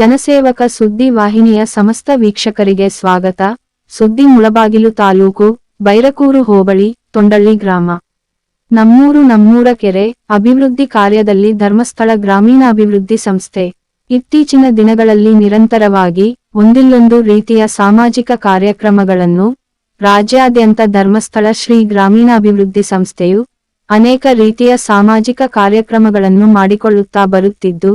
ಜನಸೇವಕ ಸುದ್ದಿ ವಾಹಿನಿಯ ಸಮಸ್ತ ವೀಕ್ಷಕರಿಗೆ ಸ್ವಾಗತ. ಸುದ್ದಿ ಮುಳಬಾಗಿಲು ತಾಲೂಕು, ಬೈರಕೂರು ಹೋಬಳಿ, ತೊಂಡಳ್ಳಿ ಗ್ರಾಮ. ನಮ್ಮೂರು ನಮ್ಮೂರ ಕೆರೆ, ಅಭಿವೃದ್ಧಿ ಕಾರ್ಯದಲ್ಲಿ ಧರ್ಮಸ್ಥಳ ಗ್ರಾಮೀಣಾಭಿವೃದ್ಧಿ ಸಂಸ್ಥೆ. ಇತ್ತೀಚಿನ ದಿನಗಳಲ್ಲಿ ನಿರಂತರವಾಗಿ ಒಂದಿಲ್ಲೊಂದು ರೀತಿಯ ಸಾಮಾಜಿಕ ಕಾರ್ಯಕ್ರಮಗಳನ್ನು, ರಾಜ್ಯಾದ್ಯಂತ ಧರ್ಮಸ್ಥಳ ಶ್ರೀ ಗ್ರಾಮೀಣಾಭಿವೃದ್ಧಿ ಸಂಸ್ಥೆಯು ಅನೇಕ ರೀತಿಯ ಸಾಮಾಜಿಕ ಕಾರ್ಯಕ್ರಮಗಳನ್ನು ಮಾಡಿಕೊಳ್ಳುತ್ತಾ ಬರುತ್ತಿದ್ದು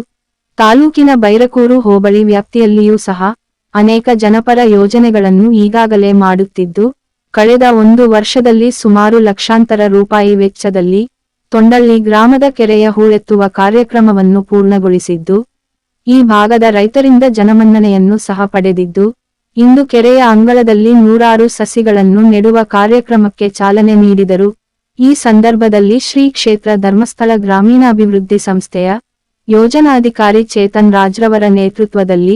ತಾಲೂಕಿನ ಬೈರಕೂರು ಹೋಬಳಿ ವ್ಯಾಪ್ತಿಯಲ್ಲಿಯೂ ಸಹ ಅನೇಕ ಜನಪರ ಯೋಜನೆಗಳನ್ನು ಈಗಾಗಲೇ ಮಾಡುತ್ತಿದ್ದು, ಕಳೆದ ಒಂದು ವರ್ಷದಲ್ಲಿ ಸುಮಾರು ಲಕ್ಷಾಂತರ ರೂಪಾಯಿ ವೆಚ್ಚದಲ್ಲಿ ತೊಂಡಳ್ಳಿ ಗ್ರಾಮದ ಕೆರೆಯ ಹೂಳೆತ್ತುವ ಕಾರ್ಯಕ್ರಮವನ್ನು ಪೂರ್ಣಗೊಳಿಸಿದ್ದು, ಈ ಭಾಗದ ರೈತರಿಂದ ಜನಮನ್ನಣೆಯನ್ನು ಸಹ ಪಡೆದಿದ್ದು, ಇಂದು ಕೆರೆಯ ಅಂಗಳದಲ್ಲಿ ನೂರಾರು ಸಸಿಗಳನ್ನು ನೆಡುವ ಕಾರ್ಯಕ್ರಮಕ್ಕೆ ಚಾಲನೆ ನೀಡಿದರು. ಈ ಸಂದರ್ಭದಲ್ಲಿ ಶ್ರೀ ಕ್ಷೇತ್ರ ಧರ್ಮಸ್ಥಳ ಗ್ರಾಮೀಣಾಭಿವೃದ್ಧಿ ಸಂಸ್ಥೆಯ ಯೋಜನಾಧಿಕಾರಿ ಚೇತನ್ ರಾಜ್ರವರ ನೇತೃತ್ವದಲ್ಲಿ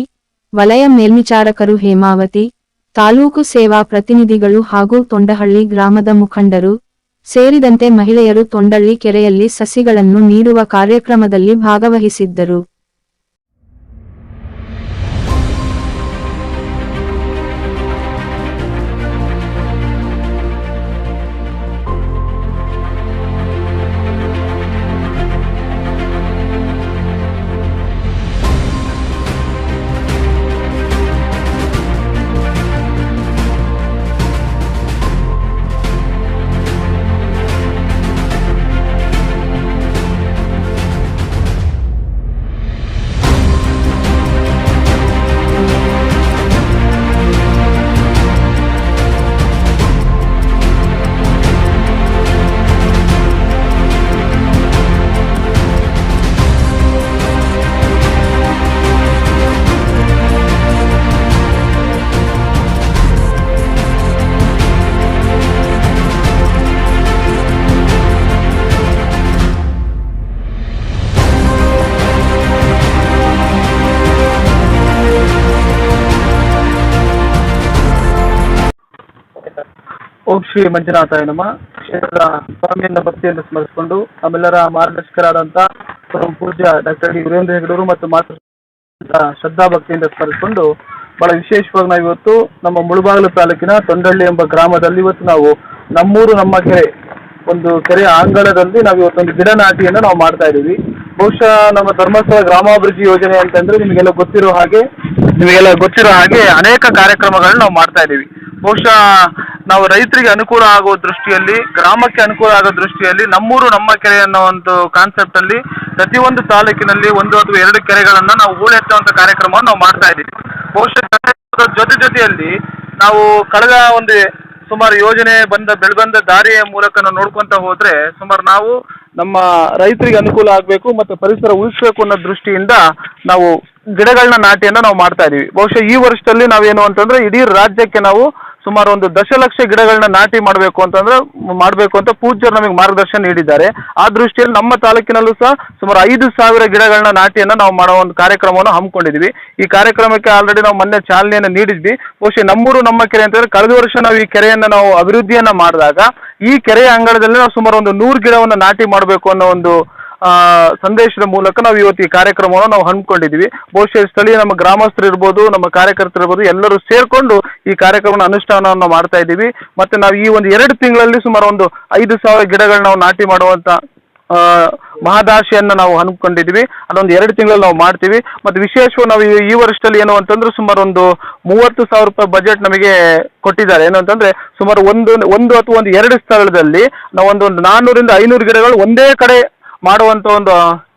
ವಲಯ ಮೇಲ್ವಿಚಾರಕರು ಹೇಮಾವತಿ, ತಾಲೂಕು ಸೇವಾ ಪ್ರತಿನಿಧಿಗಳು ಹಾಗೂ ತೊಂಡಹಳ್ಳಿ ಗ್ರಾಮದ ಮುಖಂಡರು ಸೇರಿದಂತೆ ಮಹಿಳೆಯರು ತೊಂಡಳ್ಳಿ ಕೆರೆಯಲ್ಲಿ ಸಸಿಗಳನ್ನು ನೀಡುವ ಕಾರ್ಯಕ್ರಮದಲ್ಲಿ ಭಾಗವಹಿಸಿದ್ದರು. ಓಂ ಶ್ರೀ ಮಂಜುನಾಥಾಯ ನಮ. ಕ್ಷೇತ್ರದ ಸ್ವಾಮಿಯನ್ನ ಭಕ್ತಿಯನ್ನು ಸ್ಮರಿಸಿಕೊಂಡು ನಮ್ಮೆಲ್ಲರ ಮಾರ್ಗದರ್ಶಕರಾದಂಥ ಪರಮ ಪೂಜ್ಯ ಡಾಕ್ಟರ್ ಡಿ ವೀರೇಂದ್ರ ಹೆಗಡೂರು ಮತ್ತು ಮಾತೃ ಶ್ರದ್ಧಾ ಭಕ್ತಿಯಿಂದ ಸ್ಮರಿಸಿಕೊಂಡು ಬಹಳ ವಿಶೇಷವಾಗಿ ನಾವು ಇವತ್ತು ನಮ್ಮ ಮುಳುಬಾಗಿಲು ತಾಲೂಕಿನ ತೊಂಡಳ್ಳಿ ಎಂಬ ಗ್ರಾಮದಲ್ಲಿ ಇವತ್ತು ನಾವು ನಮ್ಮೂರು ನಮ್ಮ ಕೆರೆ, ಒಂದು ಕೆರೆಯ ಅಂಗಳದಲ್ಲಿ ನಾವು ಇವತ್ತೊಂದು ಗಿಡ ನಾಟಿಯನ್ನು ನಾವು ಮಾಡ್ತಾ ಇದ್ದೀವಿ. ಬಹುಶಃ ನಮ್ಮ ಧರ್ಮಸ್ಥಳ ಗ್ರಾಮಾಭಿವೃದ್ಧಿ ಯೋಜನೆ ಅಂತಂದ್ರೆ ನಿಮಗೆಲ್ಲ ಗೊತ್ತಿರೋ ಹಾಗೆ, ನಿಮಗೆಲ್ಲ ಗೊತ್ತಿರೋ ಹಾಗೆ ಅನೇಕ ಕಾರ್ಯಕ್ರಮಗಳನ್ನ ನಾವು ಮಾಡ್ತಾ ಇದ್ದೀವಿ. ಬಹುಶಃ ನಾವು ರೈತರಿಗೆ ಅನುಕೂಲ ಆಗೋ ದೃಷ್ಟಿಯಲ್ಲಿ, ಗ್ರಾಮಕ್ಕೆ ಅನುಕೂಲ ಆಗೋ ದೃಷ್ಟಿಯಲ್ಲಿ, ನಮ್ಮೂರು, ನಮ್ಮ ಕೆರೆ ಅನ್ನೋ ಒಂದು ಕಾನ್ಸೆಪ್ಟ್ ಅಲ್ಲಿ ಪ್ರತಿಯೊಂದು ತಾಲೂಕಿನಲ್ಲಿ ಒಂದು ಅಥವಾ ಎರಡು ಕೆರೆಗಳನ್ನ ನಾವು ಹೂಳೆತ್ತುವಂತ ಕಾರ್ಯಕ್ರಮವನ್ನು ನಾವು ಮಾಡ್ತಾ ಇದ್ದೀವಿ. ಬಹುಶಃ ಜೊತೆ ಜೊತೆಯಲ್ಲಿ ನಾವು ಕಳೆದ ಒಂದು ಸುಮಾರು ಯೋಜನೆ ಬಂದ, ಬೆಳೆಬಂದ ದಾರಿಯ ಮೂಲಕ ನಾವು ನೋಡ್ಕೊಂತ ಹೋದ್ರೆ ಸುಮಾರು ನಾವು ನಮ್ಮ ರೈತರಿಗೆ ಅನುಕೂಲ ಆಗಬೇಕು ಮತ್ತು ಪರಿಸರ ಉಳಿಸ್ಬೇಕು ಅನ್ನೋ ದೃಷ್ಟಿಯಿಂದ ನಾವು ಗಿಡಗಳನ್ನ ನಾಟಿಯನ್ನು ನಾವು ಮಾಡ್ತಾ ಇದೀವಿ ಬಹುಶಃ ಈ ವರ್ಷದಲ್ಲಿ ನಾವೇನು ಅಂತಂದ್ರೆ ಇಡೀ ರಾಜ್ಯಕ್ಕೆ ನಾವು ಸುಮಾರು ಒಂದು ದಶಲಕ್ಷ ಗಿಡಗಳನ್ನ ನಾಟಿ ಮಾಡಬೇಕು ಅಂತಂದ್ರೆ ಮಾಡಬೇಕು ಅಂತ ಪೂಜ್ಯರು ನಮಗೆ ಮಾರ್ಗದರ್ಶನ ನೀಡಿದ್ದಾರೆ. ಆ ದೃಷ್ಟಿಯಲ್ಲಿ ನಮ್ಮ ತಾಲೂಕಿನಲ್ಲೂ ಸಹ ಸುಮಾರು ಐದು ಸಾವಿರ ಗಿಡಗಳನ್ನ ನಾಟಿಯನ್ನು ನಾವು ಮಾಡೋ ಒಂದು ಕಾರ್ಯಕ್ರಮವನ್ನು ಹಮ್ಮಿಕೊಂಡಿದ್ವಿ. ಈ ಕಾರ್ಯಕ್ರಮಕ್ಕೆ ಆಲ್ರೆಡಿ ನಾವು ಮೊನ್ನೆ ಚಾಲನೆಯನ್ನು ನೀಡಿದ್ವಿ. ಬಹುಶಃ ನಮ್ಮೂರು, ನಮ್ಮ ಕೆರೆ ಅಂತಂದ್ರೆ ಕಳೆದ ವರ್ಷ ನಾವು ಈ ಕೆರೆಯನ್ನು ನಾವು ಅಭಿವೃದ್ಧಿಯನ್ನ ಮಾಡಿದಾಗ ಈ ಕೆರೆಯ ಅಂಗಳದಲ್ಲಿ ನಾವು ಸುಮಾರು ಒಂದು ನೂರು ಗಿಡವನ್ನು ನಾಟಿ ಮಾಡಬೇಕು ಅನ್ನೋ ಒಂದು ಸಂದೇಶದ ಮೂಲಕ ನಾವು ಇವತ್ತು ಈ ಕಾರ್ಯಕ್ರಮವನ್ನು ನಾವು ಹಮ್ಮಿಕೊಂಡಿದ್ದೀವಿ. ಬಹುಶಃ ಸ್ಥಳೀಯ ನಮ್ಮ ಗ್ರಾಮಸ್ಥರು ಇರ್ಬೋದು, ನಮ್ಮ ಕಾರ್ಯಕರ್ತರು ಇರ್ಬೋದು, ಎಲ್ಲರೂ ಸೇರಿಕೊಂಡು ಈ ಕಾರ್ಯಕ್ರಮನ ಅನುಷ್ಠಾನವನ್ನು ಮಾಡ್ತಾ ಇದ್ದೀವಿ. ಮತ್ತೆ ನಾವು ಈ ಒಂದು ಎರಡು ತಿಂಗಳಲ್ಲಿ ಸುಮಾರು ಒಂದು ಐದು ಸಾವಿರ ಗಿಡಗಳನ್ನ ನಾವು ನಾಟಿ ಮಾಡುವಂತ ಮಹದಾಶೆಯನ್ನು ನಾವು ಹಮ್ಮಿಕೊಂಡಿದ್ವಿ ಅದೊಂದು ಎರಡು ತಿಂಗಳಲ್ಲಿ ನಾವು ಮಾಡ್ತೀವಿ. ಮತ್ತು ವಿಶೇಷವಾಗಿ ನಾವು ಈ- ವರ್ಷದಲ್ಲಿ ಏನು ಅಂತಂದ್ರೆ ಸುಮಾರು ಒಂದು ಮೂವತ್ತು ಸಾವಿರ ರೂಪಾಯಿ ಬಜೆಟ್ ನಮಗೆ ಕೊಟ್ಟಿದ್ದಾರೆ. ಏನು ಅಂತಂದ್ರೆ ಸುಮಾರು ಒಂದು ಒಂದು ಅಥವಾ ಒಂದು ಎರಡು ಸ್ಥಳದಲ್ಲಿ ನಾವು ಒಂದು ಒಂದು ನಾನ್ನೂರಿಂದ ಐನೂರು ಗಿಡಗಳು ಒಂದೇ ಕಡೆ ಮಾಡುವಂತ ಒಂದು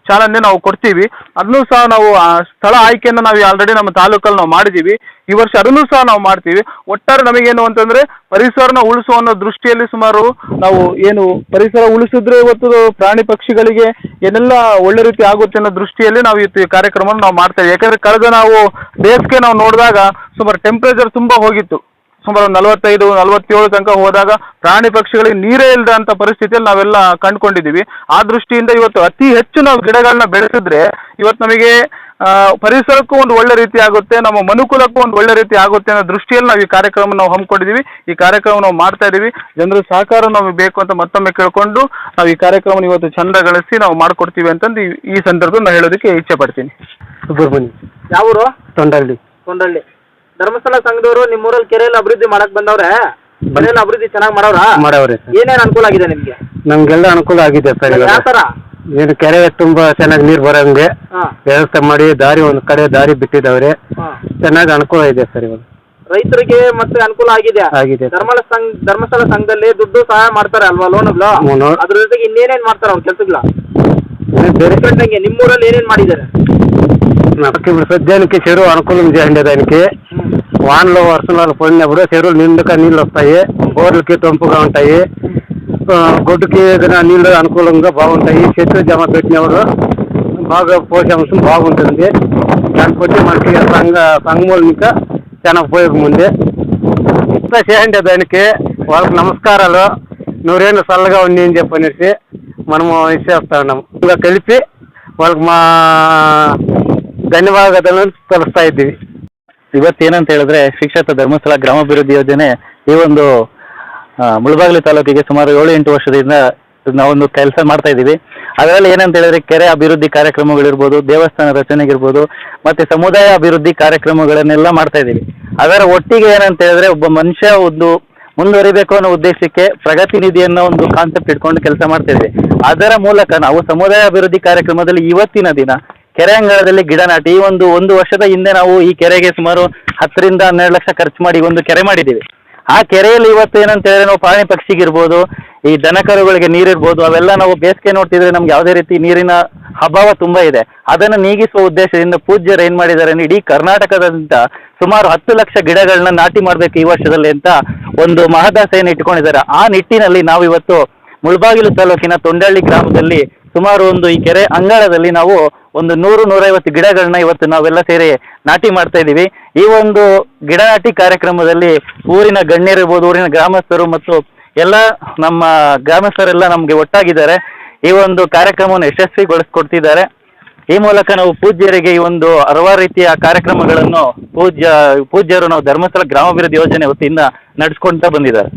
ಚಾಲನೆ ನಾವು ಕೊಡ್ತೀವಿ. ಅದನ್ನು ಸಹ ನಾವು ಸ್ಥಳ ಆಯ್ಕೆಯನ್ನು ನಾವು ಆಲ್ರೆಡಿ ನಮ್ಮ ತಾಲೂಕಲ್ಲಿ ನಾವು ಮಾಡಿದ್ದೀವಿ ಈ ವರ್ಷ ಅದನ್ನು ಸಹ ನಾವು ಮಾಡ್ತೀವಿ. ಒಟ್ಟಾರೆ ನಮಗೇನು ಅಂತಂದ್ರೆ ಪರಿಸರನ ಉಳಿಸೋ ಅನ್ನೋ ದೃಷ್ಟಿಯಲ್ಲಿ ಸುಮಾರು ನಾವು ಏನು ಪರಿಸರ ಉಳಿಸಿದ್ರೆ ಇವತ್ತು ಪ್ರಾಣಿ ಪಕ್ಷಿಗಳಿಗೆ ಏನೆಲ್ಲ ಒಳ್ಳೆ ರೀತಿ ಆಗುತ್ತೆ ಅನ್ನೋ ದೃಷ್ಟಿಯಲ್ಲಿ ನಾವು ಇವತ್ತು ಈ ಕಾರ್ಯಕ್ರಮವನ್ನು ನಾವು ಮಾಡ್ತೇವೆ ಇದ್ದೀವಿ. ಯಾಕಂದ್ರೆ ಕಳೆದ ನಾವು ಬೇಸಿಗೆ ನಾವು ನೋಡಿದಾಗ ಸುಮಾರು ಟೆಂಪ್ರೇಚರ್ ತುಂಬಾ ಹೋಗಿತ್ತು. ಸುಮಾರು ನಲವತ್ತೈದು ನಲವತ್ತೇಳು ತನಕ ಹೋದಾಗ ಪ್ರಾಣಿ ಪಕ್ಷಿಗಳಿಗೆ ನೀರೇ ಇಲ್ಲದ ಅಂತ ಪರಿಸ್ಥಿತಿಯಲ್ಲಿ ನಾವೆಲ್ಲ ಕಂಡುಕೊಂಡಿದ್ದೀವಿ. ಆ ದೃಷ್ಟಿಯಿಂದ ಇವತ್ತು ಅತಿ ಹೆಚ್ಚು ನಾವು ಗಿಡಗಳನ್ನ ಬೆಳೆಸಿದ್ರೆ ಇವತ್ತು ನಮಗೆ ಪರಿಸರಕ್ಕೂ ಒಂದು ಒಳ್ಳೆ ರೀತಿ ಆಗುತ್ತೆ ನಮ್ಮ ಮನುಕುಲಕ್ಕೂ ಒಂದು ಒಳ್ಳೆ ರೀತಿ ಆಗುತ್ತೆ ಅನ್ನೋ ದೃಷ್ಟಿಯಲ್ಲಿ ನಾವು ಈ ಕಾರ್ಯಕ್ರಮ ನಾವು ಹಮ್ಮಿಕೊಂಡಿದ್ದೀವಿ. ಈ ಕಾರ್ಯಕ್ರಮ ನಾವು ಮಾಡ್ತಾ ಇದ್ದೀವಿ. ಜನರ ಸಹಕಾರ ನಮಗೆ ಬೇಕು ಅಂತ ಮತ್ತೊಮ್ಮೆ ಕೇಳಿಕೊಂಡು ನಾವು ಈ ಕಾರ್ಯಕ್ರಮ ಇವತ್ತು ಚಂದ ಗಳಿಸಿ ನಾವು ಮಾಡ್ಕೊಡ್ತೀವಿ ಅಂತಂದು ಈ- ಸಂದರ್ಭದಲ್ಲಿ ನಾನು ಹೇಳೋದಕ್ಕೆ ಇಚ್ಛೆ ಪಡ್ತೀನಿ. ಯಾವ ಊರು ತೊಂಡಳ್ಳಿ ಕೊಂಡಳ್ಳಿ ಧರ್ಮಸ್ಥಳ ಸಂಘದವರು ನಿಮ್ಮ ಊರಲ್ಲಿ ಕೆರೆಯಲ್ಲಿ ಅಭಿವೃದ್ಧಿ ಮಾಡಕ್ ಬಂದವ್ರೆ ಕೆರೆಯಲ್ಲಿ ಅಭಿವೃದ್ಧಿ ಚೆನ್ನಾಗಿ ಮಾಡವ್ರಾ ಮಾಡವ್ರೆ ಸರ್ ಏನೇನ್ ಅನುಕೂಲ ಆಗಿದೆ ನಿಮ್ಗೆ ನಮ್ಗೆಲ್ಲ ಅನುಕೂಲ ಆಗಿದೆ ಸರ್ ಯಾವ ಇವಾಗ ತರ ಏನು ಕೆರೆ ತುಂಬಾ ಚೆನ್ನಾಗಿ ನೀರು ಬರೋಂಗೆ ಹಾ ವ್ಯವಸ್ಥೆ ಮಾಡಿ ದಾರಿ ಒಂದು ಕಡೆ ದಾರಿ ಬಿಟ್ಟಿದ್ದವ್ರೆ ಹಾ ಚೆನ್ನಾಗಿ ಅನುಕೂಲ ಇದೆ ಸರ್ ಇವಾಗ ರೈತರಿಗೆ ಮತ್ತೆ ಅನುಕೂಲ ಆಗಿದೆ ಆಗಿದೆ ಸರ್. ಧರ್ಮಸ್ಥಳ ಸಂಘ ಧರ್ಮಸ್ಥಳ ಸಂಘದಲ್ಲಿ ದುಡ್ಡು ಸಹಾಯ ಮಾಡ್ತಾರೆ ಅಲ್ವಾ ಲೋನ್ಗಳು ಹ್ಮ್, ಲೋನ್. ಅದ್ರ ಜೊತೆಗೆ ಇನ್ನೇನೇನ್ ಮಾಡ್ತಾರೆ ಅವ್ರ ಕೆಲ್ಸಗಳ ಇನ್ನು ಬೇರೆ ಕಂಡಂಗೆ ನಿಮ್ಮೂರಲ್ಲಿ ಏನೇನ್ ಮಾಡಿದ್ದಾರೆ నాకు ఇప్పుడు సద్యానికి చెరువు అనుకూలం చేయండి దానికి వానలు వర్షం వాళ్ళు పడినప్పుడు చెరువులు నిండుగా నీళ్ళు వస్తాయి బోర్లకి తొంపుగా ఉంటాయి. గొడ్డుకి ఏదైనా నీళ్ళు అనుకూలంగా బాగుంటాయి. చెట్లు జమ పెట్టినప్పుడు బాగా పోషాంశం అంశం బాగుంటుంది. దాన్ని బట్టి మనకి సంఘ సంఘమూలం ఇంకా చాలా ఉపయోగం ఉంది. ఇట్లా చేయండి దానికి. వాళ్ళకి నమస్కారాలు. నూరేళ్ళు చల్లగా ఉండి అని చెప్పనేసి మనము ఇచ్చేస్తా ఉన్నాము కలిపి వాళ్ళకి మా ధన్యవాదాలు తెలుస్తాయి. ఇది ಇವತ್ತೇನಂತ ಹೇಳಿದ್ರೆ ಶಿಕ್ಷಕ ಧರ್ಮಸ್ಥಳ ಗ್ರಾಮಾಭಿವೃದ್ಧಿ ಯೋಜನೆ ಈ ಒಂದು ಮುಳಬಾಗಿಲು ತಾಲೂಕಿಗೆ ಸುಮಾರು ಏಳು ಎಂಟು ವರ್ಷದಿಂದ ನಾವೊಂದು ಕೆಲಸ ಮಾಡ್ತಾ ಇದ್ದೀವಿ. ಅದರಲ್ಲಿ ಏನಂತ ಹೇಳಿದ್ರೆ ಕೆರೆ ಅಭಿವೃದ್ಧಿ ಕಾರ್ಯಕ್ರಮಗಳಿರ್ಬೋದು, ದೇವಸ್ಥಾನ ರಚನೆಗಿರ್ಬೋದು, ಮತ್ತೆ ಸಮುದಾಯ ಅಭಿವೃದ್ಧಿ ಕಾರ್ಯಕ್ರಮಗಳನ್ನೆಲ್ಲ ಮಾಡ್ತಾ ಇದ್ದೀವಿ. ಅದರ ಒಟ್ಟಿಗೆ ಏನಂತ ಹೇಳಿದ್ರೆ ಒಬ್ಬ ಮನುಷ್ಯ ಒಂದು ಮುಂದುವರಿಬೇಕು ಅನ್ನೋ ಉದ್ದೇಶಕ್ಕೆ ಪ್ರಗತಿ ನಿಧಿ ಅನ್ನೋ ಒಂದು ಕಾನ್ಸೆಪ್ಟ್ ಇಟ್ಕೊಂಡು ಕೆಲಸ ಮಾಡ್ತಾ ಇದ್ದೀವಿ. ಅದರ ಮೂಲಕ ನಾವು ಸಮುದಾಯ ಅಭಿವೃದ್ಧಿ ಕಾರ್ಯಕ್ರಮದಲ್ಲಿ ಇವತ್ತಿನ ದಿನ ಕೆರೆ ಅಂಗಳದಲ್ಲಿ ಗಿಡ ನಾಟಿ ಈ ಒಂದು ಒಂದು ವರ್ಷದ ಹಿಂದೆ ನಾವು ಈ ಕೆರೆಗೆ ಸುಮಾರು ಹತ್ತರಿಂದ ಹನ್ನೆರಡು ಲಕ್ಷ ಖರ್ಚು ಮಾಡಿ ಒಂದು ಕೆರೆ ಮಾಡಿದ್ದೀವಿ. ಆ ಕೆರೆಯಲ್ಲಿ ಇವತ್ತು ಏನಂತ ಹೇಳಿದ್ರೆ ನಾವು ಪ್ರಾಣಿ ಪಕ್ಷಿಗಿರ್ಬೋದು ಈ ದನಕರುಗಳಿಗೆ ನೀರಿರ್ಬೋದು ಅವೆಲ್ಲ ನಾವು ಬೇಸಿಗೆ ನೋಡ್ತಿದ್ರೆ ನಮ್ಗೆ ಯಾವುದೇ ರೀತಿ ನೀರಿನ ಅಭಾವ ತುಂಬಾ ಇದೆ. ಅದನ್ನು ನೀಗಿಸುವ ಉದ್ದೇಶದಿಂದ ಪೂಜ್ಯರು ಏನ್ ಮಾಡಿದ್ದಾರೆ ಇಡೀ ಕರ್ನಾಟಕದಾದ್ಯಂತ ಸುಮಾರು ಹತ್ತು ಲಕ್ಷ ಗಿಡಗಳನ್ನ ನಾಟಿ ಮಾಡಬೇಕು ಈ ವರ್ಷದಲ್ಲಿ ಅಂತ ಒಂದು ಮಹದಾಸೆಯನ್ನು ಇಟ್ಕೊಂಡಿದ್ದಾರೆ ಆ ನಿಟ್ಟಿನಲ್ಲಿ ನಾವು ಇವತ್ತು ಮುಳಬಾಗಿಲು ತಾಲೂಕಿನ ತೊಂಡಳ್ಳಿ ಗ್ರಾಮದಲ್ಲಿ ಸುಮಾರು ಒಂದು ಈ ಕೆರೆ ಅಂಗಳದಲ್ಲಿ ನಾವು ಒಂದು ನೂರು, ನೂರೈವತ್ತು ಗಿಡಗಳನ್ನ ಇವತ್ತು ನಾವೆಲ್ಲ ಸೇರಿ ನಾಟಿ ಮಾಡ್ತಾ ಇದ್ದೀವಿ. ಈ ಒಂದು ಗಿಡ ನಾಟಿ ಕಾರ್ಯಕ್ರಮದಲ್ಲಿ ಊರಿನ ಗಣ್ಯರಿರ್ಬೋದು ಊರಿನ ಗ್ರಾಮಸ್ಥರು ಮತ್ತು ಎಲ್ಲ ನಮ್ಮ ಗ್ರಾಮಸ್ಥರೆಲ್ಲ ನಮಗೆ ಒಟ್ಟಾಗಿದ್ದಾರೆ. ಈ ಒಂದು ಕಾರ್ಯಕ್ರಮವನ್ನು ಯಶಸ್ವಿಗೊಳಿಸ್ಕೊಡ್ತಿದ್ದಾರೆ. ಈ ಮೂಲಕ ನಾವು ಪೂಜ್ಯರಿಗೆ ಈ ಒಂದು ಹಲವಾರು ರೀತಿಯ ಕಾರ್ಯಕ್ರಮಗಳನ್ನು ಪೂಜ್ಯ, ಪೂಜ್ಯರು ನಾವು ಧರ್ಮಸ್ಥಳ ಗ್ರಾಮಾಭಿವೃದ್ಧಿ ಯೋಜನೆ ವತಿಯಿಂದ ನಡೆಸ್ಕೊಂತ ಬಂದಿದ್ದಾರೆ.